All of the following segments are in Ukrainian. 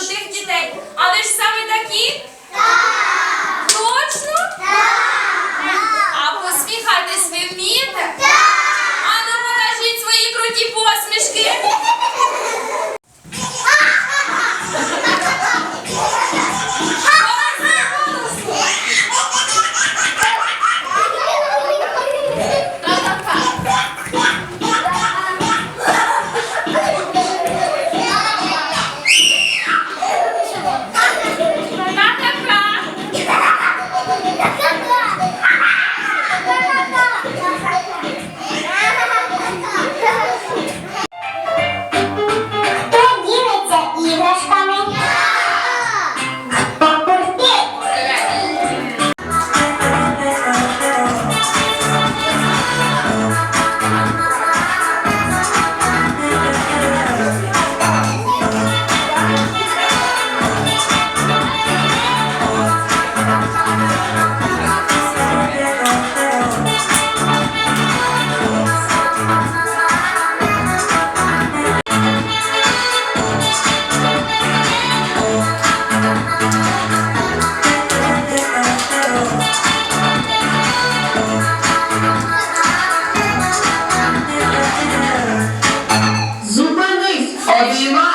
крутих дітей. Але ж саме такі? Так! Точно? Так! А посміхатись ви вмієте? Так! А ну покажіть свої круті посмішки. Father's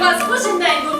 вас кожен день